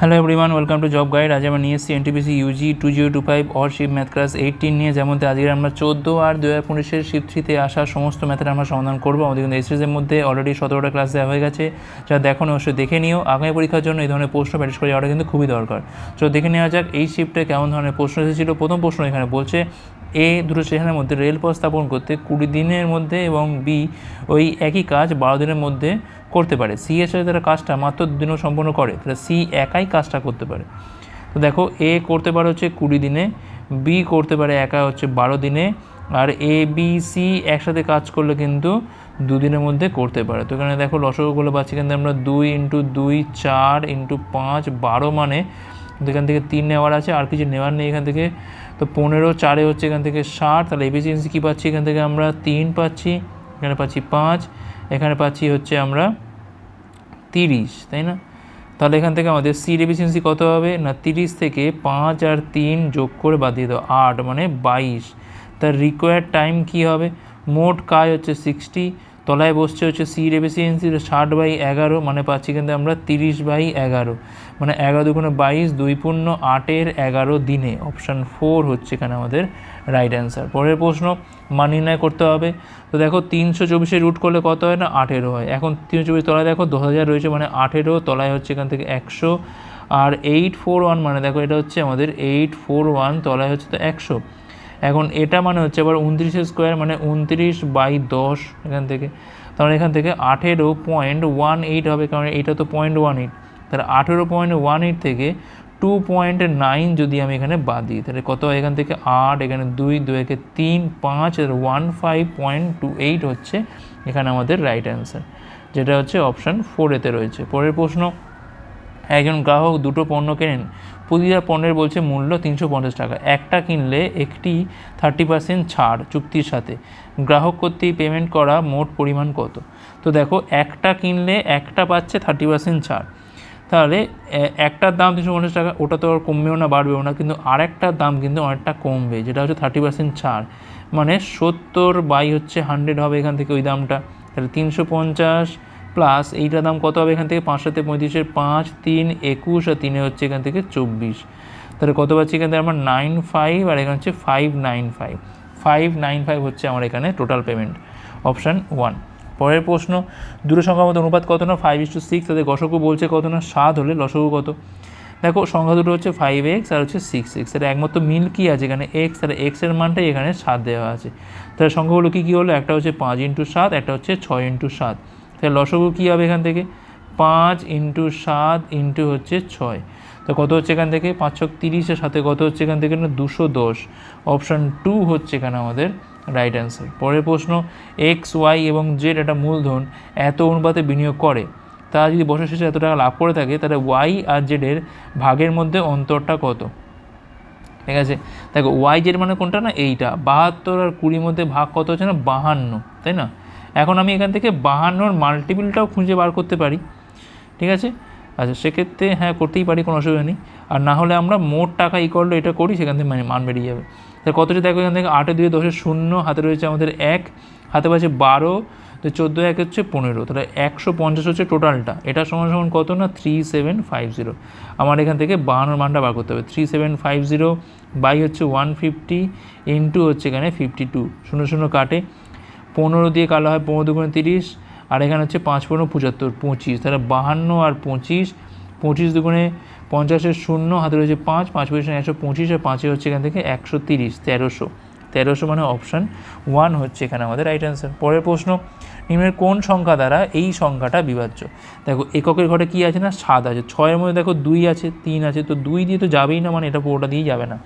Hello everyone welcome to job guide আজ আমরা নিয়ে এসেছি NTPC UG two zero two five or sheep math class eighteen নিয়ে। যেমন আজকে আমরা চোদ্দ আর দু হাজার পঁচিশের শিপ থ্রিতে আসা সমস্ত ম্যাথের আমরা সমাধান করব। আমাদের কিন্তু এই সিরিজের মধ্যে অলরেডি সতেরোটা ক্লাস দেওয়া হয়ে গেছে। যা দেখো অবশ্যই দেখে নিও। আগামী পরীক্ষার জন্য এই ধরনের প্রশ্ন প্র্যাকটিস করে যাওয়াটা কিন্তু খুবই দরকার। তো দেখে নেওয়া যাক, এই শিফটে কেমন ধরনের প্রশ্ন এসেছিল। প্রথম প্রশ্ন এখানে বলছে, এ দুটো স্টেশনের মধ্যে রেলপথ স্থাপন করতে কুড়ি দিনের মধ্যে এবং বি ওই একই কাজ বারো দিনের মধ্যে করতে পারে। সি এর সাথে তারা কাজটা মাত্র দুদিনও সম্পন্ন করে। তাহলে সি একাই কাজটা করতে পারে। তো দেখো এ করতে পারে হচ্ছে কুড়ি দিনে বি করতে পারে একা হচ্ছে বারো দিনে, আর এ বি সি একসাথে কাজ করলে কিন্তু দুদিনের মধ্যে করতে পারে। তো এখানে দেখো লসগুলো পাচ্ছি কিন্তু আমরা দুই ইন্টু দুই, চার ইন্টু পাঁচ, বারো মানে এখান থেকে তিন নেওয়ার আছে, আর কিছু নেওয়ার নেই এখান থেকে। তো পনেরো, চারে হচ্ছে এখান থেকে ষাট, তাহলে এফিসিয়েন্সি কী পাচ্ছি? এখান থেকে আমরা তিন পাচ্ছি, এখানে পাচ্ছি পাঁচ, এখানে পাচ্ছি হচ্ছে আমরা তিরিশ, তাই না? তাহলে এখান থেকে আমাদের সির এফিসিয়েন্সি কত হবে? না, তিরিশ থেকে পাঁচ আর তিন যোগ করে বাদ দিয়ে দাও, আট মানে বাইশ। তার রিকোয়ার্ড টাইম কী হবে? মোট কাজ হচ্ছে সিক্সটি তলায় বসছে হচ্ছে সির এফিসিয়েন্সি ষাট বাই এগারো মানে পাচ্ছি কিন্তু আমরা তিরিশ বাই এগারো। মানে এগারো দুগুণে বাইশ, দুই পূর্ণ আটের এগারো দিনে। অপশান ফোর হচ্ছে এখানে আমাদের রাইট অ্যান্সার পরের প্রশ্ন, মান নির্ণয় করতে হবে। তো দেখো, তিনশো চব্বিশে রুট করলে কত হয় না? আঠেরো হয়। এখন তিনশো চব্বিশ তলায় দেখো দু হাজার রয়েছে মানে আঠেরো, তলায় হচ্ছে এখান থেকে একশো। আর এইট ফোর ওয়ান মানে দেখো, এটা হচ্ছে আমাদের এইট ফোর ওয়ান তলায় হচ্ছে তো একশো। এখন এটা মানে হচ্ছে আবার উনত্রিশের স্কোয়ার মানে উনত্রিশ বাই দশ এখান থেকে। তাহলে এখান থেকে আঠেরো পয়েন্ট ওয়ান এইট হবে, কারণ এটা তো পয়েন্ট ওয়ান এইট তাহলে আঠেরো পয়েন্ট ওয়ান এইট থেকে টু পয়েন্ট নাইন যদি আমি এখানে বাদ দিই, তাহলে কত এখান থেকে? আট, এখানে দুই দুই একে তিন, পাঁচ, আর one five point two eight হচ্ছে এখানে আমাদের রাইট অ্যান্সার যেটা হচ্ছে অপশান ফোরেতে রয়েছে। পরের প্রশ্ন, একজন গ্রাহক দুটো পণ্য কেনেন? প্রতিটা পণ্যের বলছে মূল্য তিনশো পঞ্চাশ টাকা। একটা কিনলে একটি থার্টি পার্সেন্ট ছাড় চুক্তির সাথে। গ্রাহক কর্তৃক পেমেন্ট করা মোট পরিমাণ কত? তো দেখো, একটা কিনলে একটা পাচ্ছে থার্টি পার্সেন্ট ছাড়। তাহলে একটার দাম তিনশো পঞ্চাশ টাকা, ওটা তো আর কমবেও না, বাড়বেও না, কিন্তু আরেকটার দাম কিন্তু অনেকটা কমবে, যেটা হচ্ছে থার্টি পার্সেন্ট ছাড়। মানে সত্তর বাই হচ্ছে হান্ড্রেড হবে এখান থেকে ওই দামটা। তাহলে তিনশো পঞ্চাশ প্লাস এইটার দাম কত হবে এখান থেকে? পাঁচশোতে পঁয়ত্রিশের পাঁচ, তিন, একুশ, আর তিনে হচ্ছে এখান থেকে চব্বিশ। তাহলে কত পাচ্ছি এখান থেকে? আমার নাইন ফাইভ আর এখানে হচ্ছে five nine five five nine five হচ্ছে আমার এখানে টোটাল পেমেন্ট অপশান ওয়ান পরের প্রশ্ন, দুটো সংখ্যার মধ্যে অনুপাত কত না? ফাইভ ইস টু সিক্স তাদের গসকু বলছে কত না? সাত হলে লসকু কত? দেখো, সংখ্যা দুটো হচ্ছে ফাইভ এক্স আর হচ্ছে সিক্স এক্স এটা একমাত্র মিল কী আছে এখানে? এক্স আর এক্সের মানটাই এখানে সাত দেওয়া আছে। তাহলে সংখ্যাগুলো কী কী হলো? একটা হচ্ছে পাঁচ ইন্টু সাত, একটা হচ্ছে ছয় ইন্টু সাত। তাহলে লসগু কী হবে এখান থেকে? পাঁচ ইন্টু সাত ইন্টু হচ্ছে ছয়। তো কত হচ্ছে এখান থেকে? পাঁচশো তিরিশের সাথে কত হচ্ছে এখান থেকে? না, দুশো দশ। অপশান টু হচ্ছে এখানে আমাদের রাইট অ্যান্সার পরের প্রশ্ন এক্স ওয়াই এবং জেড একটা মূলধন এত অনুপাতে বিনিয়োগ করে। তারা যদি বছর শেষে এত টাকা লাভ করে থাকে, তাহলে ওয়াই আর জেডের ভাগের মধ্যে অন্তরটা কত? ঠিক আছে? দেখো ওয়াই জেড মানে কোনটা না? এইটা। বাহাত্তর আর কুড়ির মধ্যে ভাগ কত হচ্ছে না? বাহান্ন। তাই না? এখন আমি এখান থেকে বাহান্নর মাল্টিপিলটাও খুঁজে বার করতে পারি। ঠিক আছে? আচ্ছা সেক্ষেত্রে হ্যাঁ করতেই পারি, কোনো অসুবিধা নেই। আর না হলে আমরা মোট টাকা ইকল এটা করি, সেখান থেকে মানে মান বেরিয়ে যাবে। তাহলে কত যদি দেখো এখান থেকে আটে দুই দশের শূন্য, হাতে রয়েছে আমাদের এক, হাতে পাচ্ছে বারো, তো চোদ্দ এক হচ্ছে পনেরো, তাহলে একশো পঞ্চাশ হচ্ছে টোটালটা এটা সমান সমান কত না? থ্রি সেভেন ফাইভ জিরো আমার এখান থেকে বাহান্নর মানটা বার করতে হবে। Three seven five zero by হচ্ছে ওয়ান ফিফটি ইন্টু হচ্ছে এখানে ফিফটি টু শূন্য শূন্য কাটে। পনেরো দিয়ে কালো হয় পনেরো দুগুণে তিরিশ, আর এখানে হচ্ছে পাঁচ পনেরো পঁচাত্তর, পঁচিশ। তাহলে বাহান্ন আর পঁচিশ পঁচিশ দুগুণে পঞ্চাশের শূন্য, হাতে রয়েছে পাঁচ পাঁচ পঁচিশ একশো পঁচিশ আর পাঁচে হচ্ছে এখান থেকে একশো তিরিশ, তেরোশো। তেরোশো মানে অপশান ওয়ান হচ্ছে এখানে আমাদের রাইট অ্যান্সার পরের প্রশ্ন, নিম্নের কোন সংখ্যা দ্বারা এই সংখ্যাটা বিভাজ্য? দেখো, এককের ঘরে কী আছে না? সাত আছে। ছয়ের মধ্যে দেখো দুই আছে, তিন আছে, তো দুই দিয়ে তো যাবেই না মানে এটা পুরোটা দিয়ে যাবে না।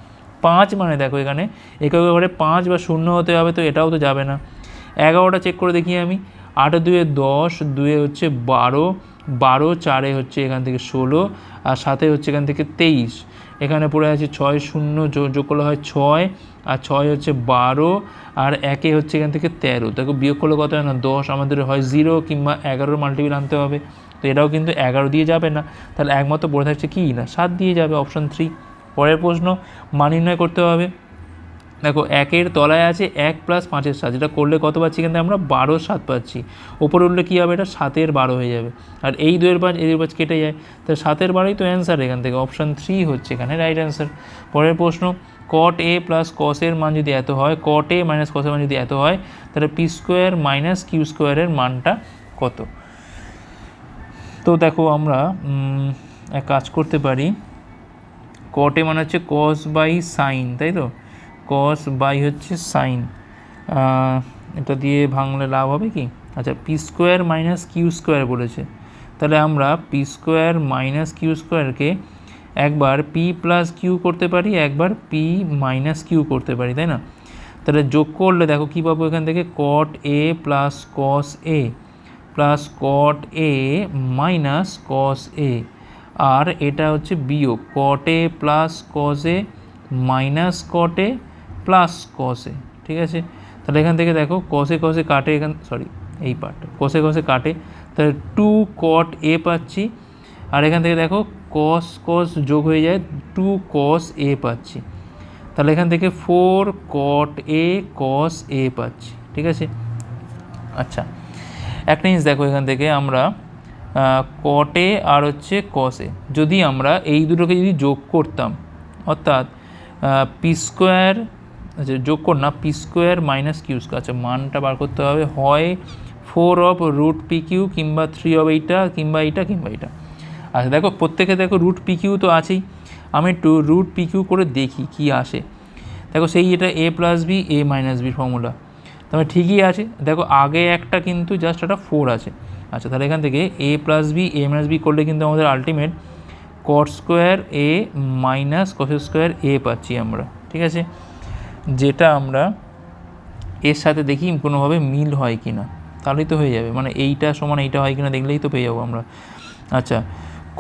পাঁচ মানে দেখো এখানে, এককের ঘরে পাঁচ বা শূন্য হতে হবে, তো এটাও তো যাবে না। এগারোটা চেক করে দেখি আমি। আটে দুয়ে দশ, দুয়ে হচ্ছে বারো বারো, চারে হচ্ছে এখান থেকে ষোলো, আর সাথে হচ্ছে এখান থেকে তেইশ। এখানে পড়ে আছে ছয় শূন্য যোগ করলে হয় ছয়, আর ছয় হচ্ছে বারো, আর একে হচ্ছে এখান থেকে তেরো। দেখো বিয়োগ করলে কত হয় না? দশ, আমাদের হয় জিরো কিংবা এগারোর মাল্টিপিল আনতে হবে। তো এটাও কিন্তু এগারো দিয়ে যাবে না। তাহলে একমাত্র পড়ে থাকছে কি? না, সাত দিয়ে যাবে অপশান থ্রি পরের প্রশ্ন মান নির্ণয় করতে হবে। দেখো একের তলায় আছে এক প্লাস পাঁচের সাত, যেটা করলে কত পাচ্ছি কিন্তু আমরা বারো সাত পাচ্ছি। ওপরে উঠলে কী হবে? এটা সাতের বারো হয়ে যাবে। আর এই দুয়ের পাঁচ, এই দুয়ের পাঁচ কেটে যায়। তো সাতের বারোই তো অ্যান্সার এখান থেকে। অপশান থ্রি হচ্ছে এখানে রাইট অ্যান্সার পরের প্রশ্ন কট এ প্লাস কসের মান যদি এত হয় কট এ মাইনাস কসের মান যদি এত হয়, তাহলে পি স্কোয়ার মাইনাস কিউ স্কোয়ারের মানটা কত? তো দেখো আমরা এক কাজ করতে পারি। কটে মানে হচ্ছে কস বাই সাইন তাই তো? কস বাই হচ্ছে সাইন এটা দিয়ে ভাঙলে লাভ হবে কি? আচ্ছা P square minus Q square বলেছে। তাহলে আমরা পি স্কোয়ার মাইনাস কিউ স্কোয়ারকে একবার পি প্লাস কিউ করতে পারি, একবার পি মাইনাস কিউ করতে পারি, তাই না? তাহলে যোগ করলে দেখো কী পাবো এখান থেকে? Cot A plus cos A plus cot A minus cos A আর এটা হচ্ছে বিয়োগ। Cot A plus cos A minus cot A plus cos ঠিক আছে? তাহলে এখান থেকে দেখো কসে কসে কাটে এখান সরি এই পার্টটা কসে কসে কাটে। তাহলে টু কট এ পাচ্ছি। আর এখান থেকে দেখো কস কস যোগ হয়ে যায় টু কস এ পাচ্ছি। তাহলে এখান থেকে ফোর কট এ কস এ পাচ্ছি, ঠিক আছে? আচ্ছা একটা জিনিস দেখো এখান থেকে আমরা কটে আর হচ্ছে কসে যদি আমরা এই দুটোকে যদি যোগ করতাম, অর্থাৎ পি স্কোয়ার আচ্ছা যোগ কর না, P square minus Q square. আচ্ছা মানটা বার করতে হবে। হয় four of root P Q কিংবা থ্রি অফ এইটা কিংবা এইটা কিংবা এইটা। আচ্ছা দেখো, প্রত্যেকে দেখো, রুট পি কিউ তো আছেই। আমি একটু রুট পি কিউ করে দেখি কি আসে। দেখো, সেই এটা A plus B, A minus B formula. তবে ঠিকই আছে। দেখো, আগে একটা কিন্তু জাস্ট একটা ফোর আছে। আচ্ছা তাহলে এখান থেকে A plus B, A minus B করলে কিন্তু আমাদের ultimate cot square A minus cos square A পাচ্ছি আমরা। ঠিক আছে? যেটা আমরা এর সাথে দেখি কোনোভাবে মিল হয় কি না তাহলেই তো হয়ে যাবে। মানে এইটা সমান এইটা হয় কি না দেখলেই তো পেয়ে যাব আমরা। আচ্ছা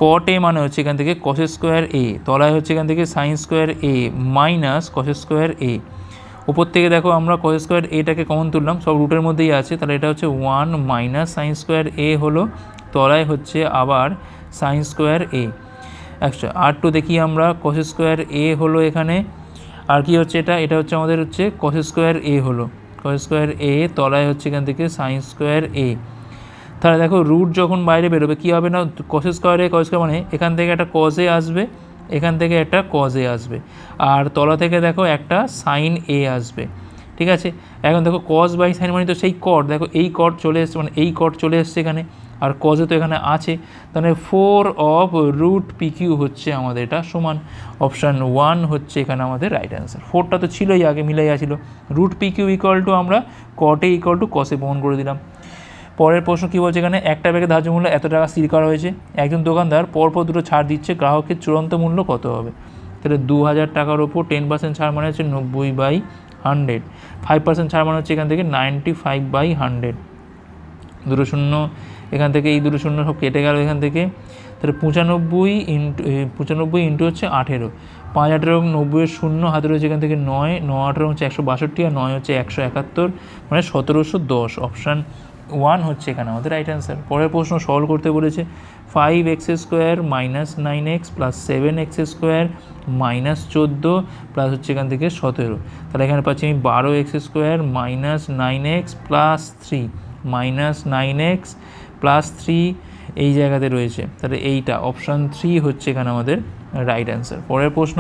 কট এ মানে হচ্ছে এখান থেকে কস স্কোয়ার এ তলায় হচ্ছে এখান থেকে sine square A minus cos square A উপর থেকে দেখো আমরা কস স্কোয়ার এটাকে কমন তুললাম, সব রুটের মধ্যেই আছে। তাহলে এটা হচ্ছে one minus sine square A হলো, তলায় হচ্ছে আবার সাইন স্কোয়ার এ আচ্ছা আর টু দেখি আমরা কস স্কোয়ার এ হলো এখানে আর কি হচ্ছে এটা? এটা হচ্ছে আমাদের হচ্ছে কস স্কোয়ার এ হলো। কস স্কোয়ার এ তলায় হচ্ছে এখান থেকে সাইন স্কোয়ার এ তাহলে দেখো রুট যখন বাইরে বেরোবে, কী হবে না? কস স্কোয়ারে কস স্কোয়ার মানে এখান থেকে একটা কজে আসবে, এখান থেকে একটা কজে আসবে। আর তলা থেকে দেখো একটা সাইন এ আসবে। ঠিক আছে? এখন দেখো কজ বাই সাইন মানে তো সেই কট দেখো এই কট চলে এসছে মানে এই কট চলে এসছে এখানে। আর কজে তো এখানে আছে, তাহলে four of root P Q হচ্ছে আমাদের এটা সমান অপশান ওয়ান হচ্ছে এখানে আমাদের রাইট অ্যান্সার ফোরটা তো ছিলই আগে, মিলাই আছিল। Root P Q equal to আমরা কটে ইকুয়াল টু কসে বহন করে দিলাম। পরের প্রশ্ন কী বলছে এখানে? একটা ব্যাগের ধার্য মূল্য এত টাকা স্থির করা হয়েছে। একজন দোকানদার পরপর দুটো ছাড় দিচ্ছে, গ্রাহকের চূড়ান্ত মূল্য কত হবে? তাহলে দু হাজার টাকার ওপর টেন পার্সেন্ট ছাড় মানে হচ্ছে নব্বই বাই হান্ড্রেড ফাইভ পার্সেন্ট ছাড় মানে হচ্ছে এখান থেকে নাইনটি ফাইভ বাই হান্ড্রেড দুটো শূন্য এখান থেকে এই দুটো শূন্য সব কেটে গেল এখান থেকে। তাহলে পঁচানব্বই ইন্টু পঁচানব্বই ইন্টু হচ্ছে আঠেরো। পাঁচ, আঠেরো নব্বইয়ের শূন্য হাতে রয়েছে এখান থেকে নয় ন আঠেরো হচ্ছে একশো বাষট্টি আর নয় হচ্ছে একশো একাত্তর মানে সতেরোশো দশ। অপশান ওয়ান হচ্ছে এখানে আমাদের রাইট অ্যান্সার পরের প্রশ্ন সলভ করতে বলেছে five X square minus nine X plus seven X square minus চোদ্দ প্লাস হচ্ছে এখান থেকে সতেরো। তাহলে এখানে পাচ্ছি আমি বারো X square minus nine X plus three minus nine X plus three এই জায়গাতে রয়েছে। তাহলে এইটা অপশান থ্রি হচ্ছে এখানে আমাদের রাইট অ্যান্সার পরের প্রশ্ন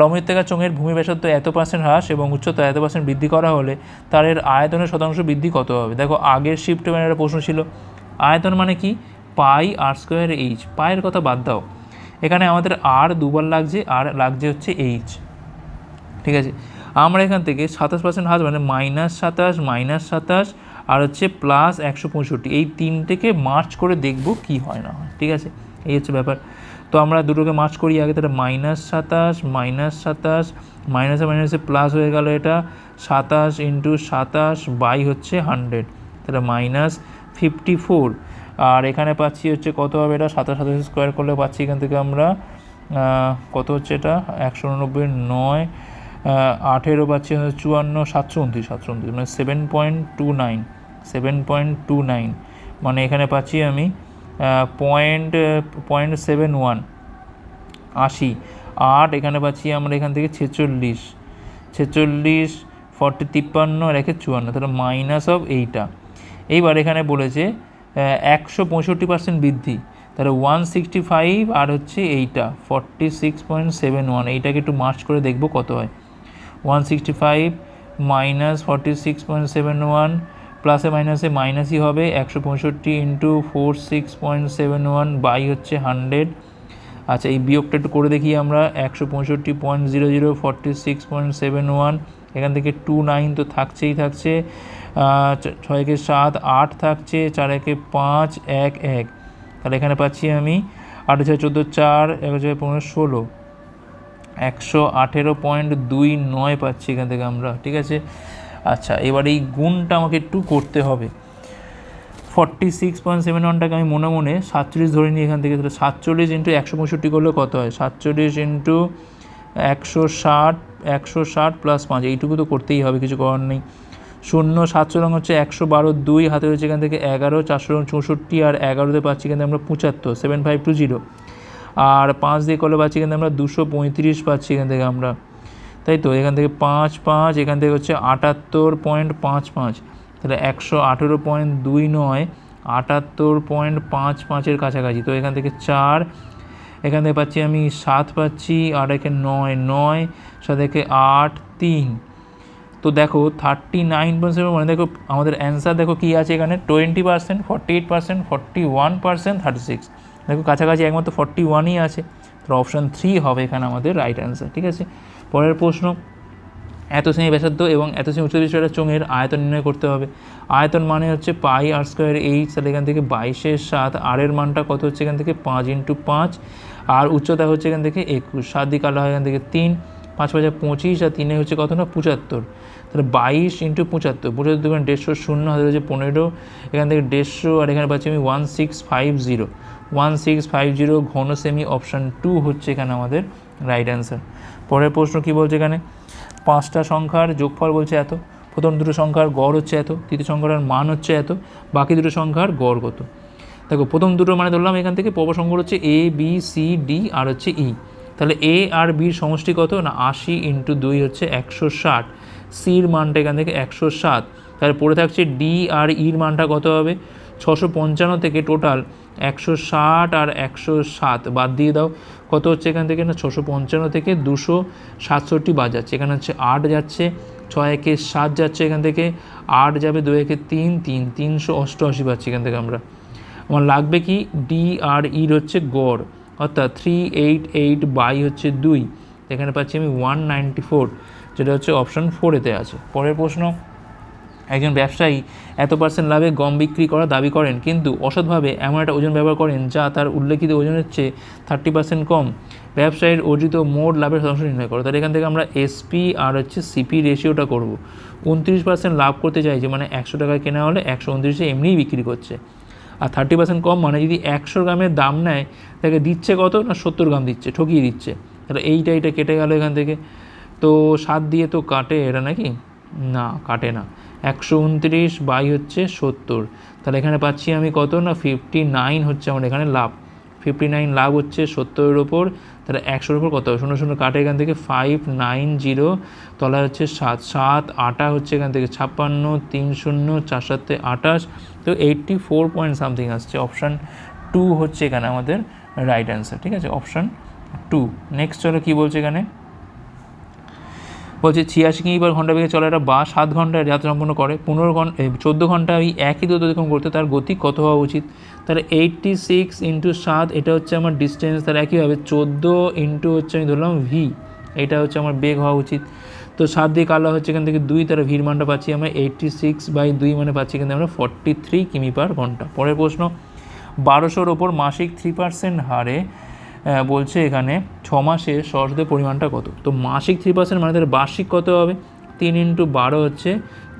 লমিত্তিকা চোঙের ভূমি ব্যাসার্ধ এত পার্সেন্ট হ্রাস এবং উচ্চতা এত পার্সেন্ট বৃদ্ধি করা হলে তার এর আয়তনের শতাংশ বৃদ্ধি কত হবে? দেখো, আগের শিফট মানে একটা প্রশ্ন ছিল। আয়তন মানে কি? পাই আর স্কোয়ার এইচ পায়ের কথা বাদ দাও। এখানে আমাদের আর দুবার লাগছে, আর লাগছে হচ্ছে এইচ ঠিক আছে? আমরা এখান থেকে সাতাশ পার্সেন্ট হাত মানে মাইনাস সাতাশ মাইনাস সাতাশ আর হচ্ছে প্লাস একশো পঁয়ষট্টি। এই তিনটেকে মার্চ করে দেখব কি হয় না হয়, ঠিক আছে? এই হচ্ছে ব্যাপার। তো আমরা দুটোকে মার্চ করি আগে, তাহলে মাইনাস সাতাশ মাইনাস সাতাশ মাইনাসে মাইনাসে প্লাস হয়ে গেল এটা, সাতাশ ইন্টু সাতাশ বাই হচ্ছে হান্ড্রেড তাহলে মাইনাস ফিফটি ফোর আর এখানে পাচ্ছি হচ্ছে কত হবে এটা? সাতাশ সাতাশ স্কোয়ার করলে পাচ্ছি এখান থেকে আমরা কত হচ্ছে এটা? একশো উননব্বই নয় আঠেরো পাচ্ছি চুয়ান্ন, সাতশো উনত্রিশ সাতশো উনত্রিশ মানে seven point two nine seven point two nine মানে এখানে পাচ্ছি আমি পয়েন্ট পয়েন্ট সেভেন ওয়ান আশি। আট, এখানে পাচ্ছি আমরা এখান থেকে ছেচল্লিশ। ছেচল্লিশ ফর্টি তিপ্পান্ন, আর একে চুয়ান্ন। তাহলে মাইনাস অফ এইটা এইবার এখানে বলেছে একশো পঁয়ষট্টি পার্সেন্ট বৃদ্ধি। তাহলে ওয়ান সিক্সটি ফাইভ আর হচ্ছে এইটা forty six point seven one এইটাকে একটু মার্চ করে দেখব কত হয়। One sixty five minus forty six point seven one প্লাসে মাইনাসে মাইনাসই হবে একশো পঁয়ষট্টি into four six point seven one by হচ্ছে হান্ড্রেড। আচ্ছা এই বিয়োগটা একটু করে দেখি আমরা একশো পঁয়ষট্টি point zero zero forty six point seven one এখান থেকে টু নাইন তো থাকছেই থাকছে আহ, ছ- ছয়কে সাত আট থাকছে চার একে পাঁচ এক এক। তাহলে এখানে পাচ্ছি আমি আট ছয় চোদ্দ চার এক ছয় পনেরো ষোলো। একশো আঠেরো পয়েন্ট দুই নয় পাচ্ছি এখান থেকে আমরা ঠিক আছে? আচ্ছা এবার এই গুণটা আমাকে একটু করতে হবে। ফর্টি সিক্স পয়েন্ট সেভেন ওয়ানটাকে আমি মনে মনে সাতচল্লিশ ধরে নিই এখান থেকে, তাহলে সাতচল্লিশ ইন্টু একশো পঁয়ষট্টি করলে কত হয়? সাতচল্লিশ ইন্টু একশো ষাট একশো ষাট প্লাস পাঁচ, এইটুকু তো করতেই হবে, কিছু করার নেই। শূন্য সাতশো রঙ হচ্ছে একশো বারো দুই, হাতে রয়েছে এখান থেকে এগারো চারশো রঙ চৌষট্টি, আর এগারোতে পাচ্ছি থেকে আমরা পঁচাত্তর সেভেন ফাইভ টু জিরো আর পাঁচ দিয়ে করলে পাচ্ছি থেকে আমরা দুশো পঁয়ত্রিশ পাচ্ছি এখান থেকে আমরা। তাই তো? এখান থেকে পাঁচ পাঁচ, এখান থেকে হচ্ছে আটাত্তর পয়েন্ট পাঁচ পাঁচ। তাহলে একশো আঠেরো পয়েন্ট দুই নয়, আটাত্তর পয়েন্ট পাঁচ পাঁচের কাছাকাছি। তো এখান থেকে চার, এখান থেকে পাচ্ছি আমি সাত পাচ্ছি, আর একে নয় নয় সাত একে আট, তিন। তো দেখো থার্টি নাইন পার্সেন্ট মানে দেখো, আমাদের অ্যান্সার দেখো কী আছে এখানে? Twenty percent forty eight percent forty one percent thirty six দেখো, কাছাকাছি একমাত্র ফর্টি ওয়ানই আছে। তো অপশান থ্রি হবে এখানে আমাদের রাইট অ্যান্সার ঠিক আছে? পরের প্রশ্ন এত সেমি ব্যাসার্ধ এবং এত সেমি উচ্চ বিশিষ্ট চোঙের আয়তন নির্ণয় করতে হবে। আয়তন মানে হচ্ছে পাই আর স্কোয়ার এইচ, তাহলে এখান থেকে বাইশের সাত, আর এর মানটা কত হচ্ছে এখান থেকে? পাঁচ ইন্টু পাঁচ। আর উচ্চতা হচ্ছে এখান থেকে একুশ। সাত দিকে আলো হয় এখান থেকে তিন। পাঁচ পাঁচে পঁচিশ, আর তিনে হচ্ছে কত না? পঁচাত্তর। তাহলে বাইশ ইন্টু পঁচাত্তর। পঁচাত্তর দেখবেন দেড়শো শূন্য, হাতে হচ্ছে পনেরো। এখান থেকে দেড়শো, আর এখানে পাচ্ছি আমি one six five zero. One six five zero ঘন সেমি অপশান টু হচ্ছে এখানে আমাদের রাইট অ্যান্সার পরের প্রশ্ন কী বলছে এখানে? পাঁচটা সংখ্যার যোগফল বলছে এত, প্রথম দুটো সংখ্যার গড় হচ্ছে এত, তৃতীয় সংখ্যার মান হচ্ছে এত, বাকি দুটো সংখ্যার গড় কত? দেখো, প্রথম দুটো মানে ধরলাম এখান থেকে পর্ব সংখ্যা হচ্ছে এ বি সি ডি আর হচ্ছে ই তাহলে এ আর বির সমষ্টি কত? না, আশি ইন্টু দুই হচ্ছে একশো ষাট। সির মানটা এখান থেকে একশো সাত। তাহলে পড়ে থাকছে ডি আর ইর মানটা কত হবে? ছশো পঞ্চান্ন থেকে টোটাল একশো ষাট আর একশো সাত। বাদ দিয়ে দাও, কত হচ্ছে এখান থেকে না? ছশো পঞ্চান্ন থেকে দুশো সাতষট্টি বাদ যাচ্ছে। এখানে হচ্ছে আট যাচ্ছে, ছয় একে সাত যাচ্ছে এখান থেকে, আট যাবে দু একে তিন তিন, তিনশো অষ্টআশি পাচ্ছি এখান থেকে আমরা। আমার লাগবে কি? ডি আর ইর হচ্ছে গড়, অর্থাৎ থ্রি এইট এইট বাই হচ্ছে দুই। এখানে পাচ্ছি আমি ওয়ান নাইনটি ফোর, যেটা হচ্ছে অপশন ফোরেতে আছে। পরের প্রশ্ন একজন ব্যবসায়ী এত পার্সেন্ট লাভে গম বিক্রি করার দাবি করেন, কিন্তু অসৎভাবে এমন একটা ওজন ব্যবহার করেন যা তার উল্লেখিত ওজনের চেয়ে থার্টি পার্সেন্ট কম। ব্যবসায়ীর অর্জিত মোট লাভের শতাংশ নির্ণয় করো। তাহলে এখান থেকে আমরা এসপি আর হচ্ছে সিপি রেশিওটা করব। উনত্রিশ পার্সেন্ট লাভ করতে চাইছে মানে একশো টাকায় কেনা হলে একশো উনত্রিশে এমনিই বিক্রি করছে। আর থার্টি পার্সেন্ট কম মানে যদি একশো গ্রামের দাম নেয়, তাকে দিচ্ছে কত না সত্তর গ্রাম দিচ্ছে, ঠকিয়ে দিচ্ছে। তাহলে এইটা এইটা কেটে গেল এখান থেকে। তো সাত দিয়ে তো কাটে, এটা নাকি? না, কাটে না। একশো উনত্রিশ বাই হচ্ছে সত্তর। তাহলে এখানে পাচ্ছি আমি কত? না ফিফটি নাইন হচ্ছে আমার এখানে লাভ। ফিফটি নাইন লাভ হচ্ছে সত্তরের ওপর। তাহলে একশোর ওপর কত? শূন্য শূন্য কাটে এখান থেকে ফাইভ নাইন জিরো তলায় হচ্ছে সাত সাত, আটা হচ্ছে এখান থেকে ছাপ্পান্ন, তিন শূন্য, চার সাতে আটাশ। তো এইটটি ফোর পয়েন্ট সামথিং আসছে। অপশান টু হচ্ছে এখানে আমাদের রাইট অ্যান্সার ঠিক আছে? অপশান টু নেক্সট চলো কী বলছে এখানে? বলছে ছিয়াশি কিমি পার ঘণ্টা বেগে চলে একটা সাত ঘন্টায় যাত্রা সম্পন্ন করে। পনেরো ঘণ্টা চোদ্দ ঘণ্টা ওই একই দূরত্ব অতিক্রম করতে তার গতি কত হওয়া উচিত? তাহলে এইটটি সিক্স ইন্টু সাত, এটা হচ্ছে আমার ডিস্টেন্স তার একইভাবে চোদ্দ ইন্টু হচ্ছে আমি ধরলাম ভি এটা হচ্ছে আমার বেগ হওয়া উচিত। তো সাত দিয়ে কালো হচ্ছে এখান থেকে দুই তার ভির মানটা পাচ্ছি আমরা এইটটি সিক্স বাই দুই মানে পাচ্ছি থেকে আমরা ফর্টি থ্রি কিমি পার ঘণ্টা। পরের প্রশ্ন, বারোশোর ওপর মাসিক থ্রি পার্সেন্ট হারে বলছে এখানে ছ মাসে সরস্বতীর পরিমাণটা কত? তো মাসিক থ্রি পার্সেন্ট মানে তাহলে বার্ষিক কত হবে? তিন ইন্টু বারো হচ্ছে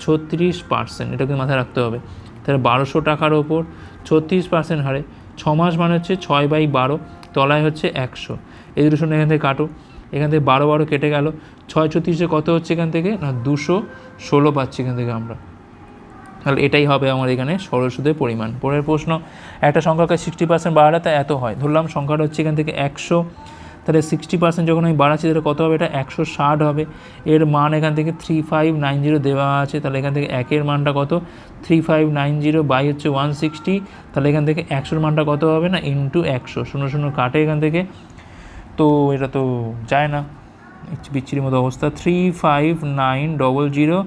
ছত্রিশ পার্সেন্ট এটাকে মাথায় রাখতে হবে। তাহলে বারোশো টাকার ওপর ছত্রিশ পার্সেন্ট হারে ছ মাস মানে হচ্ছে ছয় বাই বারো, তলায় হচ্ছে একশো। এই দুটো শূন্য এখান থেকে কাটো। এখান থেকে বারো বারো কেটে গেল। ছয় ছত্রিশে কত হচ্ছে এখান থেকে? না, দুশো ষোলো পাচ্ছি এখান থেকে আমরা। তাহলে এটাই হবে আমার এখানে সরল সুদের পরিমাণ। পরের প্রশ্ন, একটা সংখ্যাকে সিক্সটি পার্সেন্ট বাড়ালে তা এত হয়? ধরলাম সংখ্যাটা হচ্ছে এখান থেকে একশো, তাহলে সিক্সটি পার্সেন্ট যখন আমি বাড়াচ্ছি তাহলে কত হবে? এটা একশো ষাট হবে। এর মান এখান থেকে থ্রি ফাইভ নাইন জিরো দেওয়া আছে। তাহলে এখান থেকে একের মানটা কত? Three five nine zero by হচ্ছে ওয়ান সিক্সটি তাহলে এখান থেকে একশোর মানটা কত হবে না? ইন্টু একশো। শূন্য শূন্য কাটে এখান থেকে। তো এটা তো যায় না। বিচ্ছিরির মতো অবস্থা। Three five nine double zero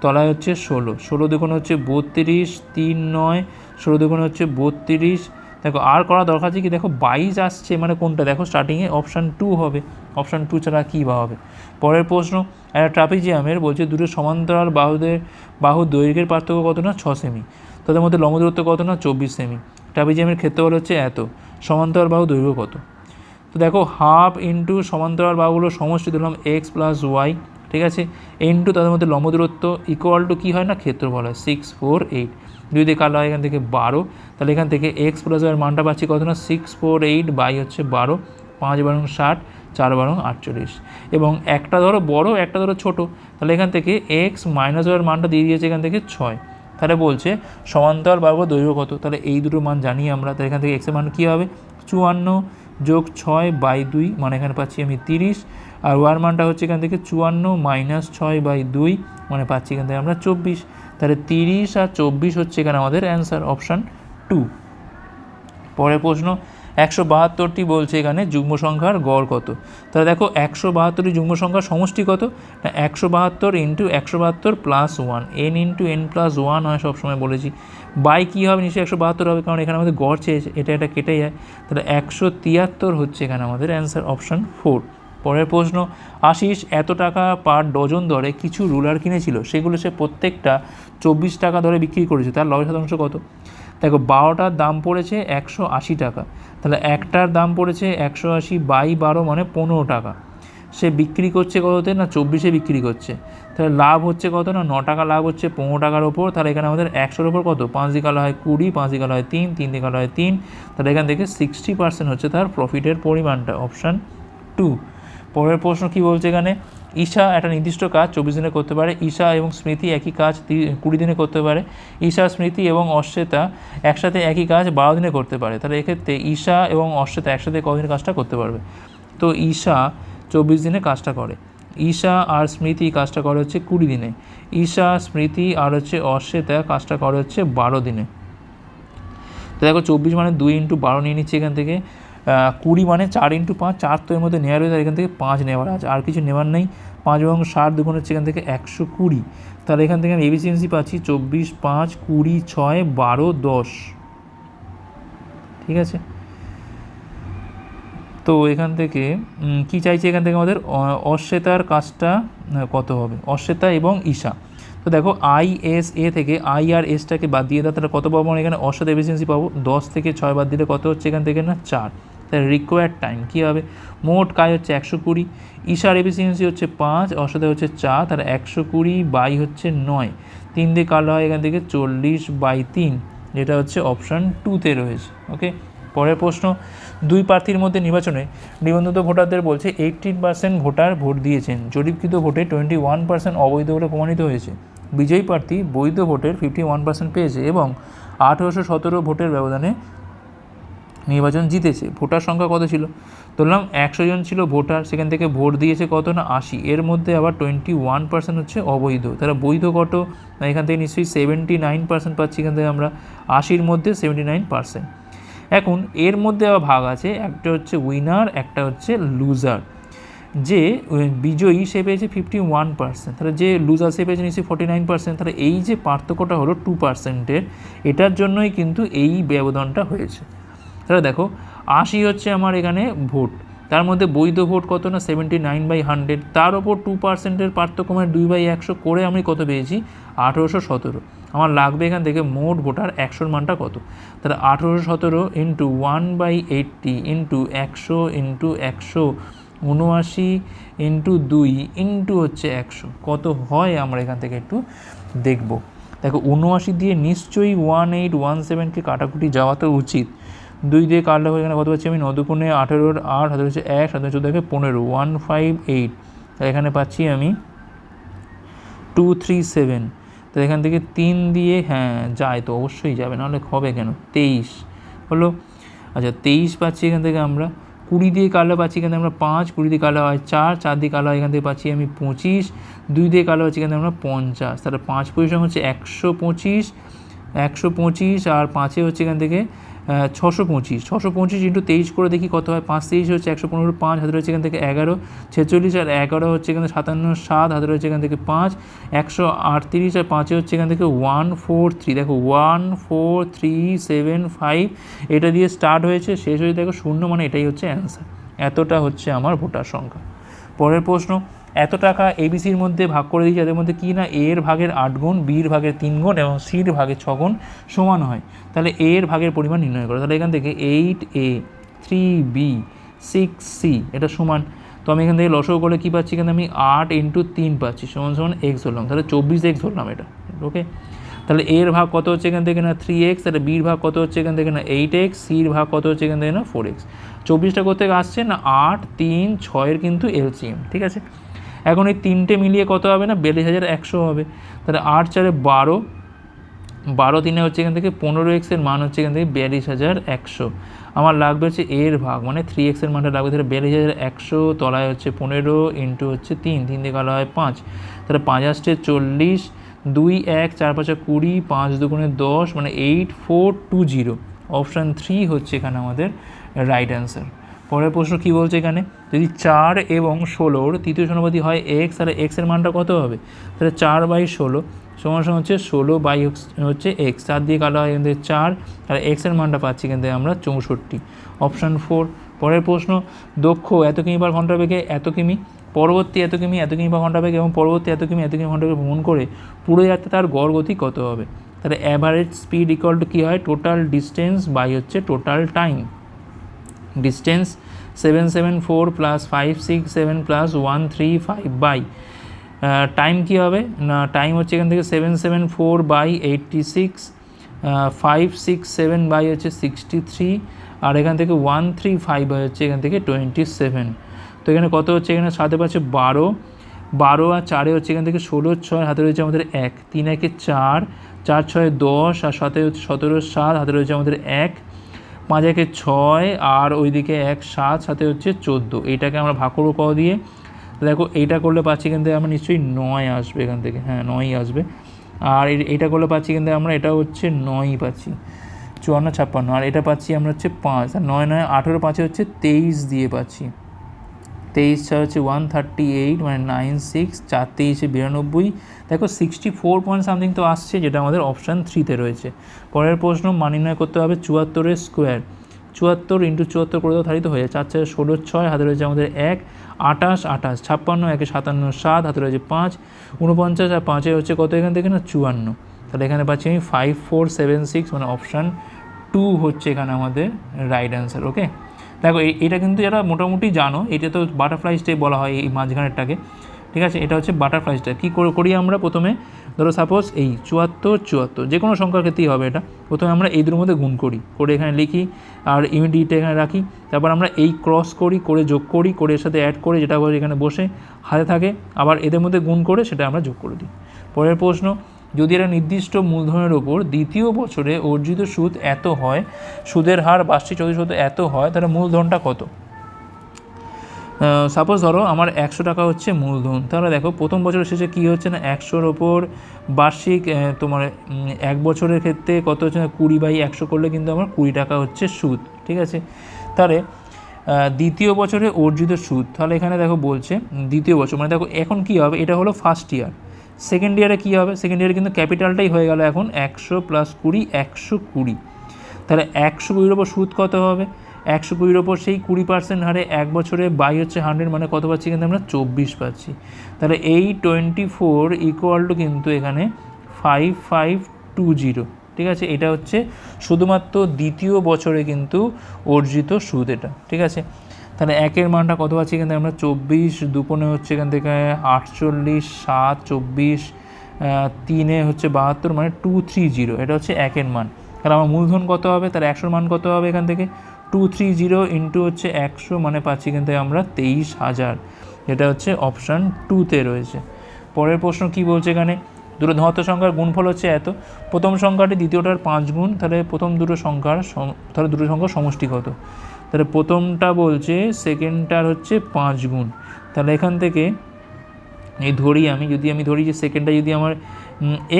তলায় হচ্ছে ষোলো। ষোলো দেখুন হচ্ছে বত্রিশ, তিন নয়। ষোলো দেখুন হচ্ছে বত্রিশ। দেখো, আর করা দরকার আছে কি? দেখো, বাইশ আসছে মানে কোনটা? দেখো স্টার্টিংয়ে অপশান টু হবে। অপশান টু ছাড়া কী বা হবে? পরের প্রশ্ন, একটা ট্রাপিজিয়ামের বলছে দুটো সমান্তরাল বাহুদের, বাহু দৈর্ঘ্যের পার্থক্য কত না? ছ সেমি তাদের মধ্যে লম্ব দূরত্ব কত না? চব্বিশ সেমি ট্রাপিজিয়ামের ক্ষেত্রফল হচ্ছে এত। সমান্তরাল বাহু দৈর্ঘ্য কত? তো দেখো হাফ ইন্টু সমান্তরাল বাহুগুলো সমষ্টি দিলাম এক্স প্লাস ওয়াই ঠিক আছে? এন টু তাদের মধ্যে লম্ব দূরত্ব ইকুয়াল টু কী হয় না? ক্ষেত্রফল হয় সিক্স ফোর এইট দুই দিয়ে কালো হয় এখান থেকে বারো, তাহলে এখান থেকে এক্স প্লাস ওয়ার মানটা পাচ্ছি কত না? সিক্স ফোর এইট বাই হচ্ছে বারো, পাঁচ বারং ষাট, চার বারং আটচল্লিশ। এবং একটা ধরো বড়, একটা ধরো ছোটো, তাহলে এখান থেকে এক্স মাইনাস ওয়ার মানটা দিয়ে দিয়েছে এখান থেকে ছয়। তাহলে বলছে সমান্তরাল বাহু দৈর্ঘ্য কত? তাহলে এই দুটো মান জানি আমরা, তাহলে এখান থেকে এক্সের মান কী হবে? চুয়ান্ন যোগ ছয় বাই দুই মানে এখানে পাচ্ছি আমি তিরিশ। আর ওয়ার মানটা হচ্ছে এখান থেকে চুয়ান্ন মাইনাস ছয় বাই দুই মানে পাচ্ছি এখান থেকে আমরা চব্বিশ। তাহলে তিরিশ আর চব্বিশ হচ্ছে এখানে আমাদের অ্যান্সার অপশান টু পরের প্রশ্ন, একশো বাহাত্তরটি বলছে এখানে যুগ্ম সংখ্যার গড় কত? তাহলে দেখো, একশো বাহাত্তরটি যুগ্ম সংখ্যার সমষ্টি কত? না, একশো বাহাত্তর ইন্টু একশো বাহাত্তর plus one N into N plus one হয় সবসময় বলেছি। বাই কী হবে? নিশ্চয়ই একশো বাহাত্তর হবে, কারণ এখানে আমাদের গড় চেয়েছে, এটা এটা কেটে যায়। তাহলে একশো তিয়াত্তর হচ্ছে এখানে আমাদের অ্যান্সার অপশান ফোর পরের প্রশ্ন, আশিস, এত টাকা পার ডজন দরে কিছু রুলার কিনেছিল? সেগুলো সে প্রত্যেকটা চব্বিশ টাকা দরে বিক্রি করেছে। তার লয় শতাংশ কত? দেখো, বারোটার দাম পড়েছে একশো আশি টাকা। তাহলে একটার দাম পড়েছে একশো আশি বাই বারো মানে পনেরো টাকা। সে বিক্রি করছে কততে না চব্বিশে বিক্রি করছে? তাহলে লাভ হচ্ছে কত না ন টাকা লাভ হচ্ছে পনেরো টাকার ওপর? তাহলে এখানে আমাদের একশোর ওপর কত? পাঁচ দিকালো হয় কুড়ি, পাঁচ দিকালো হয় তিন তিন দিকালো হয় তিন। তাহলে এখান থেকে সিক্সটি পার্সেন্ট হচ্ছে তার প্রফিটের পরিমাণটা। অপশান টু পরের প্রশ্ন কী বলছে এখানে? ঈশা একটা নির্দিষ্ট কাজ চব্বিশ দিনে করতে পারে। ঈশা এবং স্মৃতি একই কাজ কুড়ি দিনে করতে পারে। ঈশা, স্মৃতি এবং অশ্বেতা একসাথে একই কাজ বারো দিনে করতে পারে। তাহলে এক্ষেত্রে ঈশা এবং অশ্বেতা একসাথে কদিনে কাজটা করতে পারবে? তো ঈশা চব্বিশ দিনে কাজটা করে। ঈশা আর স্মৃতি কাজটা করে হচ্ছে কুড়ি দিনে। ঈশা, স্মৃতি আর হচ্ছে অশ্বেতা কাজটা করে হচ্ছে বারো দিনে। তো দেখো, চব্বিশ মানে দুই ইন্টু বারো নিয়ে নিচ্ছে এখান থেকে। কুড়ি মানে চার ইন্টু পাঁচ, চার তো এর মধ্যে নেওয়া রয়েছে এখান থেকে পাঁচ নেওয়ার আছে, আর কিছু নেওয়ার নেই। পাঁচ এবং ষাট দুগুণ হচ্ছে এখান থেকে একশো কুড়ি। তাহলে এখান থেকে আমি এফিসিয়েন্সি পাচ্ছি চব্বিশ, পাঁচ, কুড়ি, ছয়, বারো, দশ। ঠিক আছে? তো এখান থেকে কি চাইছে এখান থেকে আমাদের? অশ্বেতার কাজটা কত হবে? অশ্বেতা এবং ঈশা। তো দেখো আই এস এ থেকে আই আর এসটাকে বাদ দিয়ে দাও, তাহলে কত পাবো আমরা এখানে? অসৎ এফিসিয়েন্সি পাবো। দশ থেকে ছয় বাদ দিলে কত হচ্ছে এখান থেকে না? চার। তাহলে রিকোয়ার্ড টাইম কী হবে? মোট কাজ হচ্ছে একশো কুড়ি। ইশার এফিসিয়েন্সি হচ্ছে পাঁচ অসাথে হচ্ছে চার, তাহলে একশো কুড়ি বাই হচ্ছে নয়। তিন দিয়ে কালো হয় এখান থেকে চল্লিশ বাই তিন, যেটা হচ্ছে অপশান টুতে রয়েছে ওকে পরের প্রশ্ন, দুই প্রার্থীর মধ্যে নির্বাচনে নিবন্ধিত ভোটারদের বলছে এইটিন পার্সেন্ট ভোটার ভোট দিয়েছেন। জরিপকৃত ভোটে টোয়েন্টি ওয়ান পার্সেন্ট অবৈধ বলে প্রমাণিত হয়েছে। বিজয়ী প্রার্থী বৈধ ভোটের ফিফটি ওয়ান পার্সেন্ট পেয়েছে এবং আঠেরোশো সতেরো ভোটের ব্যবধানে নির্বাচন জিতেছে। ভোটার সংখ্যা কত ছিল? ধরলাম একশো জন ছিল ভোটার, সেখান থেকে ভোট দিয়েছে কত না? আশি। এর মধ্যে আবার টোয়েন্টি ওয়ান পার্সেন্ট হচ্ছে অবৈধ। তারা বৈধ কত না, এখান থেকে নিশ্চয়ই সেভেন্টি নাইন পার্সেন্ট পাচ্ছি এখান থেকে আমরা। আশির মধ্যে সেভেন্টি নাইন পার্সেন্ট এখন এর মধ্যে আবার ভাগ আছে, একটা হচ্ছে উইনার একটা হচ্ছে লুজার যে বিজয়ী সে পেয়েছে ফিফটি ওয়ান পার্সেন্ট তাহলে যে লুজার সে পেয়েছে নিশ্চয়ই ফর্টি নাইন পার্সেন্ট তাহলে এই যে পার্থক্যটা হলো টু পার্সেন্টের এটার জন্যই কিন্তু এই ব্যবধানটা হয়েছে। তাহলে দেখো, আশি হচ্ছে আমার এখানে ভোট, তার মধ্যে বৈধ ভোট কত না? সেভেন্টি নাইন বাই হান্ড্রেড তার ওপর টু পার্সেন্টের পার্থক্য মানে দুই বাই একশো করে আমি কত পেয়েছি? আঠেরোশো সতেরো। আমার লাগবে এখান থেকে মোট ভোটার একশোর মানটা কত? তাহলে আঠেরোশো সতেরো into one by eighty into একশো ইন্টু একশো উনআশি ইন্টু দুই ইন্টু হচ্ছে একশো। কত হয় আমরা এখান থেকে একটু দেখব। দেখো উনআশি দিয়ে নিশ্চয়ই ওয়ান এইট ওয়ান সেভেনকে কাটাকুটি যাওয়া তো উচিত। দুই দিয়ে কাটলে এখানে কত পাচ্ছি আমি? নদুকোণে আঠেরোর আট হাতে হচ্ছে এক, সাথে চোদ্দ থেকে পনেরো ওয়ান ফাইভ এইট এখানে পাচ্ছি আমি টু থ্রি সেভেন তো এখান থেকে তিন দিয়ে হ্যাঁ যায় তো, অবশ্যই যাবে, নাহলে হবে কেন? তেইশ। হলো? আচ্ছা তেইশ পাচ্ছি এখান থেকে আমরা। কুড়ি দিয়ে কালো পাচ্ছি, এখানে আমরা পাঁচ, কুড়ি দিয়ে কালো হয় চার চার দিয়ে কালো হয় এখান থেকে পাচ্ছি আমি পঁচিশ, দুই দিয়ে কালো পাচ্ছি এখানে আমরা পঞ্চাশ। তাহলে পাঁচ পজিশন হচ্ছে একশো পঁচিশ একশো পঁচিশ আর পাঁচে হচ্ছে এখান থেকে ছশো পঁচিশ। ছশো পঁচিশ ইন্টু তেইশ করে দেখি কত হয়? পাঁচ তেইশ হচ্ছে একশো পনেরো, পাঁচ হাতে রয়েছে এখান থেকে এগারো, ছেচল্লিশ আর এগারো হচ্ছে এখানে সাতান্ন, সাত হাতে রয়েছে এখান থেকে পাঁচ, একশো আটত্রিশ আর পাঁচে হচ্ছে এখান থেকে ওয়ান ফোর থ্রি। দেখো one four three seven five, এটা দিয়ে স্টার্ট হয়েছে, শেষ হয়ে দেখো শূন্য মানে এটাই হচ্ছে অ্যান্সার। এতটা হচ্ছে আমার ভোটার সংখ্যা। পরের প্রশ্ন এত টাকা এবিসির মধ্যে ভাগ করে দিয়েছে এদের মধ্যে কী না এর ভাগের আট গুণ বির ভাগের তিন গুণ এবং সির ভাগের ছ গুণ সমান হয়। তাহলে এর ভাগের পরিমাণ নির্ণয় করো। তাহলে এখান থেকে eight A three B six C এটা সমান। তো আমি এখান থেকে লসও করলে কী পাচ্ছি? এখানে আমি আট ইন্টু তিন পাচ্ছি, সমান সমান এক্স ধরলাম। তাহলে চব্বিশ এক্স ধরলাম এটা ওকে তাহলে এর ভাগ কত হচ্ছে এখান থেকে না থ্রি এক্স তাহলে বির ভাগ কত হচ্ছে এখান থেকে না এইট এক্স সির ভাগ কত হচ্ছে এখান থেকে না ফোর এক্স চব্বিশটা করতে আসছে? না আট, তিন, ছয়ের কিন্তু এলসিএম ঠিক আছে? এখন এই তিনটে মিলিয়ে কত হবে না? বিয়াল্লিশ হাজার একশো হবে। তাহলে আট চারে বারো বারো তিনে হচ্ছে এখান থেকে পনেরো এক্সের মান হচ্ছে এখান থেকে বিয়াল্লিশ হাজার একশো। আমার লাগবে হচ্ছে এর ভাগ মানে থ্রি এক্সের মানটা লাগবে, তাহলে বিয়াল্লিশ হাজার একশো তলায় হচ্ছে পনেরো ইন্টু হচ্ছে তিন তিন দিয়ে কালো হয় পাঁচ। তাহলে পাঁচ আসছে চল্লিশ, দুই এক, চার পাঁচে কুড়ি, পাঁচ দুগুণে দশ মানে eight four two zero option three হচ্ছে এখানে আমাদের রাইট অ্যান্সার পরের প্রশ্ন কী বলছে এখানে? যদি চার এবং ষোলোর তৃতীয় সমানুপাতি হয় এক্স, তাহলে এক্সের মানটা কত হবে? তাহলে চার বাই ষোলো সমান সমান হচ্ছে ষোলো বাই হচ্ছে এক্স। চার দিয়ে কাটা হয় কিন্তু চার, তাহলে এক্সের মানটা পাচ্ছি কিন্তু আমরা চৌষট্টি। অপশান ফোর, পরের প্রশ্ন, দক্ষ এত কিমি পার ঘণ্টা বেগে এত কিমি, পরবর্তী এত কিমি এত কিমি পার ঘণ্টা বেগে এবং পরবর্তী এত কিমি এত কিমি ঘণ্টা বেগে ভ্রমণ করে পুরো যাত্রা তার গড় গতি কত হবে? তাহলে অ্যাভারেজ স্পিড ইকুয়াল টু কী হয়? টোটাল ডিস্টেন্স বাই হচ্ছে total time distance seven seven four plus five six seven plus one three five by time কী হবে? না টাইম হচ্ছে এখান থেকে seven seven four by eighty six five six seven by হচ্ছে sixty three আর এখান থেকে ওয়ান থ্রি ফাইভ বাই হচ্ছে এখান থেকে টোয়েন্টি সেভেন তো এখানে কত হচ্ছে? এখানে সাথে পাচ্ছে বারো বারো আর চারে হচ্ছে এখান থেকে ষোলো, ছয়, হাতে রয়েছে আমাদের এক, তিন একে চার চার ছয় দশ, আর সাথে হচ্ছে সতেরো, সাত, হাতে রয়েছে আমাদের এক পাঁচ একে ছয় আর ওইদিকে এক, সাত সাথে হচ্ছে চোদ্দ। এইটাকে আমরা ভাগ করব ক দিয়ে? দেখো, এইটা করলে পাচ্ছি থেকে আমরা নিশ্চয়ই নয় আসবে এখান থেকে। হ্যাঁ নয়ই আসবে। আর এইটা করলে পাচ্ছি কিন্তু আমরা এটা হচ্ছে নয়ই পাচ্ছি। চুয়ান্ন, ছাপ্পান্ন। আর এটা পাচ্ছি আমরা হচ্ছে পাঁচ। আর নয় নয়, আঠেরো, পাঁচে হচ্ছে তেইশ দিয়ে পাচ্ছি। তেইশ ছয় হচ্ছে ওয়ান থার্টি এইট মানে নাইন সিক্স চার তেইশে বিরানব্বই। দেখো সিক্সটি ফোর পয়েন্ট সামথিং তো আসছে, যেটা আমাদের অপশান থ্রিতে রয়েছে। পরের প্রশ্ন, মান নির্ণয় করতে হবে চুয়াত্তরের স্কোয়ার চুয়াত্তর ইন্টু চুয়াত্তর করে ধারিত হয়ে চার চার ষোলো, ছয়, হাতে রয়েছে আমাদের এক, আঠাশ আঠাশ। ছাপ্পান্ন, একে সাতান্ন, সাত, হাতে রয়েছে পাঁচ। উনপঞ্চাশ আর পাঁচে হচ্ছে কত এখান থেকে না? চুয়ান্ন। তাহলে এখানে পাচ্ছি আমি ফাইভ ফোর সেভেন সিক্স মানে অপশান টু হচ্ছে এখানে আমাদের রাইট অ্যান্সার ওকে দেখো এটা কিন্তু যারা মোটামুটি জানো। এটা তো বাটারফ্লাই স্টেপ বলা হয় এই মাঝখানেরটাকে। ঠিক আছে? এটা হচ্ছে বাটারফ্লাই স্টেপ কী করি আমরা প্রথমে? ধরো সাপোজ এই চুয়াত্তর চুয়াত্তর, যে কোনো সংখ্যার ক্ষেত্রেই হবে এটা। প্রথমে আমরা এই দুটোর মধ্যে গুণ করি, করে এখানে লিখি, আর ইমিডিয়েটটা এখানে রাখি। তারপর আমরা এই ক্রস করি, করে যোগ করি, করে এর সাথে অ্যাড করে যেটা এখানে বসে, হাতে থাকে। আবার এদের মধ্যে গুণ করে সেটা আমরা যোগ করে দিই। পরের প্রশ্ন যদি একটা নির্দিষ্ট মূলধনের ওপর দ্বিতীয় বছরে অর্জিত সুদ এত হয়, সুদের হার বার্ষিক চৌত্রিশ শত এত হয়, তাহলে মূলধনটা কত? সাপোজ ধরো আমার একশো টাকা হচ্ছে মূলধন। তাহলে দেখো প্রথম বছরের শেষে কী হচ্ছে না? একশোর ওপর বার্ষিক তোমার এক বছরের ক্ষেত্রে কত হচ্ছে না? কুড়ি বাই একশো করলে কিন্তু আমার কুড়ি টাকা হচ্ছে সুদ, ঠিক আছে? তাহলে দ্বিতীয় বছরে অর্জিত সুদ, তাহলে এখানে দেখো বলছে, দ্বিতীয় বছর মানে দেখো এখন কী হবে? এটা হলো ফার্স্ট ইয়ার সেকেন্ড ইয়ারে কী হবে? সেকেন্ড ইয়ারে কিন্তু ক্যাপিটালটাই হয়ে গেল এখন একশো প্লাস কুড়ি, একশো কুড়ি। তাহলে একশো কুড়ির ওপর সুদ কত হবে? একশো কুড়ির ওপর সেই কুড়ি পার্সেন্ট হারে এক বছরে বাই হচ্ছে হান্ড্রেড মানে কত পাচ্ছি কিন্তু আমরা? চব্বিশ পাচ্ছি। তাহলে এই টোয়েন্টি ফোর ইকুয়াল টু কিন্তু এখানে ফাইভ ফাইভ টু জিরো ঠিক আছে? এটা হচ্ছে শুধুমাত্র দ্বিতীয় বছরে কিন্তু অর্জিত সুদ এটা। ঠিক আছে? তাহলে একের মানটা কত আছে এখান থেকে? আমরা চব্বিশ, দুপনে হচ্ছে এখান থেকে আটচল্লিশ, সাত, চব্বিশ তিনে হচ্ছে বাহাত্তর মানে টু থ্রি জিরো এটা হচ্ছে একের মান। তাহলে আমার মূলধন কত হবে? তাহলে একশোর মান কত হবে এখান থেকে? টু থ্রি জিরো ইন্টু হচ্ছে একশো মানে পাচ্ছি এখান থেকে আমরা তেইশ হাজার। এটা হচ্ছে অপশান টুতে রয়েছে। পরের প্রশ্ন কি বলছে এখানে? দুটো ধনাত্মক সংখ্যার গুণফল হচ্ছে এত। প্রথম সংখ্যাটি দ্বিতীয়টার পাঁচ গুণ, তাহলে প্রথম দুটো সংখ্যার তাহলে দুটো সংখ্যার সমষ্টি কত? তাহলে প্রথমটা বলছে সেকেন্ডটার হচ্ছে পাঁচ গুণ। তাহলে এখান থেকে এই ধরি আমি, যদি আমি ধরি যে সেকেন্ডটা যদি আমার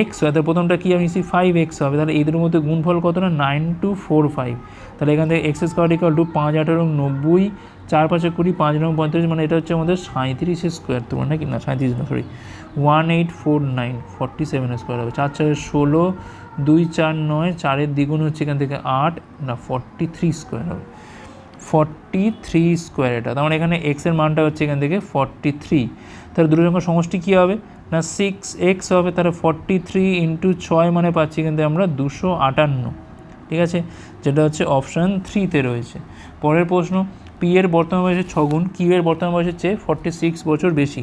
এক্স হয়, তাহলে প্রথমটা কী আমি সি ফাইভ এক্স হবে। তাহলে এদের মধ্যে গুণফল কত না? নাইন টু ফোর ফাইভ তাহলে এখান থেকে এক্স স্কোয়ার ইকাল টু পাঁচ, আঠারো, নব্বই, চার, পাঁচে কুড়ি, পাঁচ, নয় পঁয়ত্রিশ মানে এটা হচ্ছে আমাদের সাঁত্রিশ স্কোয়ার তোমার নাকি? না সাঁত্রিশ না sorry one eight four nine forty seven square হবে। চার চারের ষোলো, দুই, চার, নয়, চারের দ্বিগুণ হচ্ছে এখান থেকে আট, না ফর্টি থ্রি স্কোয়ার হবে। ফর্টি থ্রি স্কোয়ার এটা। তার মানে এখানে এক্সের মানটা হচ্ছে এখান থেকে ফর্টি থ্রি তাহলে দুটো সংখ্যার সমষ্টি কী হবে? না সিক্স এক্স হবে, তাহলে ফর্টি থ্রি ইন্টু ছয় মানে পাচ্ছি কিন্তু আমরা দুশো আটান্ন। ঠিক আছে? যেটা হচ্ছে অপশান থ্রিতে রয়েছে। পরের প্রশ্ন পি এর বর্তমান বয়সে ছগুণ কিউ এর বর্তমান বয়সের চেয়ে ফর্টি সিক্স বছর বেশি।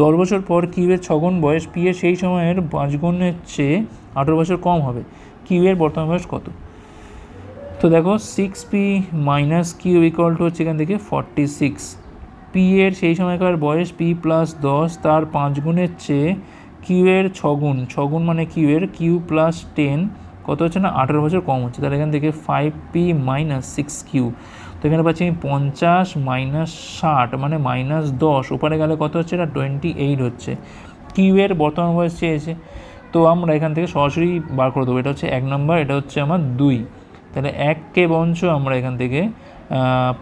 দশ বছর পর কিউ এর ছগুণ বয়স পি এর সেই সময়ের পাঁচ গুণের চেয়ে আঠেরো বছর কম হবে। কিউ এর বর্তমান বয়স কত? তো দেখো six P minus Q equal to হচ্ছে এখান থেকে ফর্টি সিক্স পি এর সেই সময়কার বয়স পি প্লাস দশ, তার পাঁচ গুণের চেয়ে কিউ এর ছগুণ ছগুণ মানে কিউ এর কিউ প্লাস টেন কত হচ্ছে না? আঠেরো বছর কম হচ্ছে। তাহলে এখান থেকে five P minus six Q তো এখানে পাচ্ছি আমি পঞ্চাশ মাইনাস ষাট মানে মাইনাস দশ, ওপারে গেলে কত হচ্ছে না? টোয়েন্টি এইট হচ্ছে। কিউ এর বর্তমান বয়স চেয়েছে তো আমরা এখান থেকে সরাসরি বার করে দেবো। এটা হচ্ছে এক নম্বর, এটা হচ্ছে আমার দুই। তাহলে এককে বঞ্চ আমরা এখান থেকে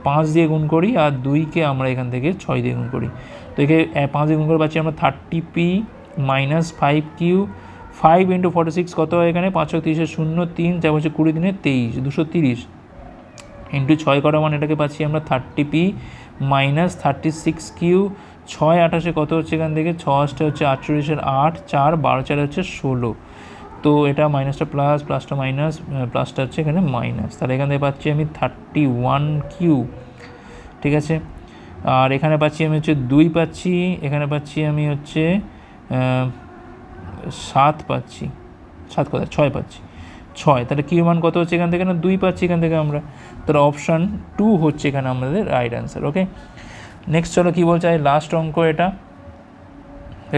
পাঁচ দিয়ে গুণ করি আর দুইকে আমরা এখান থেকে ছয় দিয়ে গুণ করি। তো একে পাঁচ দিয়ে গুণ করে পাচ্ছি আমরা thirty P minus five Q five into forty six কত হয় এখানে? পাঁচশো তিরিশের শূন্য, তিন যা হচ্ছে কুড়ি দিনে তেইশ, দুশো তিরিশ। ইন্টু ছয় করা মানে এটাকে পাচ্ছি আমরা thirty P minus thirty six Q ছয় আঠাশে কত হচ্ছে এখান থেকে? ছ আটটা হচ্ছে আটচল্লিশের আট, চার, বারো, চার হচ্ছে ষোলো। তো এটা মাইনাসটা প্লাস প্লাসটা মাইনাস প্লাসটা হচ্ছে এখানে মাইনাস তাহলে এখান থেকে পাচ্ছি আমি থার্টি ওয়ান কিউ ঠিক আছে? আর এখানে পাচ্ছি আমি হচ্ছে দুই পাচ্ছি, এখানে পাচ্ছি আমি হচ্ছে সাত পাচ্ছি। সাত কথা ছয় পাচ্ছি। ছয়, তাহলে কিউ মান কত হচ্ছে এখান থেকে? না, দুই পাচ্ছি এখান থেকে আমরা। তাহলে অপশান টু হচ্ছে এখানে আমাদের রাইট অ্যান্সার ওকে নেক্সট চলো কী বলছে? লাস্ট অঙ্ক এটা।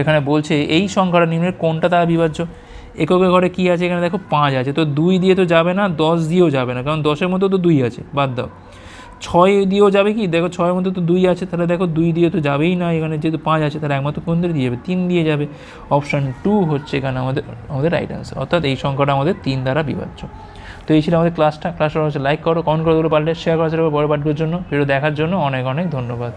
এখানে বলছে, এই সংখ্যাটা নিম্নের কোনটা তারা বিভাজ্য? এককে ঘরে কী আছে এখানে দেখো পাঁচ আছে। তো দুই দিয়ে তো যাবে না, দশ দিয়েও যাবে না, কারণ দশের মধ্যে তো দুই আছে, বাদ দাও। ছয় দিয়েও যাবে কি? দেখো ছয়ের মধ্যে তো দুই আছে, তাহলে দেখো দুই দিয়ে তো যাবেই না, এখানে যেহেতু পাঁচ আছে, তাহলে একমাত্র কোন দিয়ে যাবে? তিন দিয়ে যাবে। অপশান টু হচ্ছে এখানে আমাদের আমাদের রাইট অ্যান্সার অর্থাৎ এই সংখ্যাটা আমাদের তিন দ্বারা বিভাজ্য। তো এই ছিল আমাদের ক্লাসটা ক্লাসটা হচ্ছে লাইক করো কমেন্ট করে দিলে পারলে শেয়ার করা বড় পাঠগুলোর জন্য। ভিডিও দেখার জন্য অনেক অনেক ধন্যবাদ।